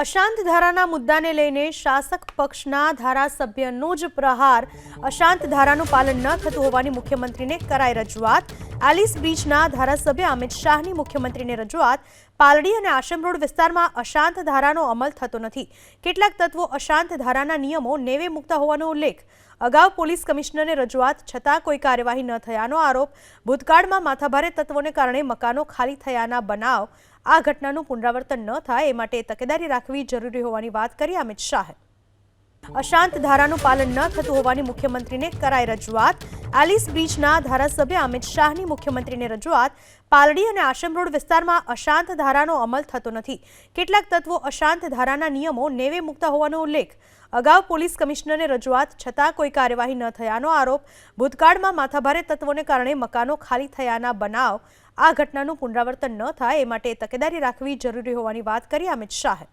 અશાંત ધારાના મુદ્દાને લઈને શાસક પક્ષના ધારાસભ્યનો જ પ્રહાર. અશાંત ધારાનું પાલન ન થતું હોવાની મુખ્યમંત્રીને કરાઈ રજૂઆત. એલિસ બ્રિજના ધારાસભ્ય અમિત શાહની મુખ્યમંત્રીને રજૂઆત. પાલડી અને આશમ રોડ વિસ્તારમાં અશાંત ધારાનો અમલ થતો નથી. કેટલાક તત્વો અશાંત ધારાના નિયમો નેવે મૂકતા હોવાનો ઉલ્લેખ. અગાઉ પોલીસ કમિશનરને રજૂઆત છતાં કોઈ કાર્યવાહી ન થયાનો આરોપ ભૂતકાળમાં માથાભારે તત્વોને કારણે મકાનો ખાલી થયાના બનાવ આ ઘટનાનું પુનરાવર્તન ન થાય એ માટે તકેદારી રાખવી જરૂરી હોવાની વાત કરી અમિત શાહે. અશાંત ધારાનું પાલન ન થતું હોવાની મુખ્યમંત્રીને કરાઈ રજૂઆત એલિસ બ્રિજના ધારાસભ્ય અમિત શાહની મુખ્યમંત્રીને રજૂઆત પાલડી અને આશમ રોડ વિસ્તારમાં અશાંત ધારાનો અમલ થતો નથી. કેટલાક તત્વો અશાંત ધારાના નિયમો નેવે મૂકતા હોવાનો ઉલ્લેખ. અગાઉ પોલીસ કમિશનરને રજૂઆત છતાં કોઈ કાર્યવાહી ન થયાનો આરોપ. ભૂતકાળમાં માથાભારે તત્વોને કારણે મકાનો ખાલી થયાના બનાવ આ ઘટનાનું પુનરાવર્તન ન થાય એ માટે તકેદારી રાખવી જરૂરી હોવાની વાત કરી અમિત શાહે.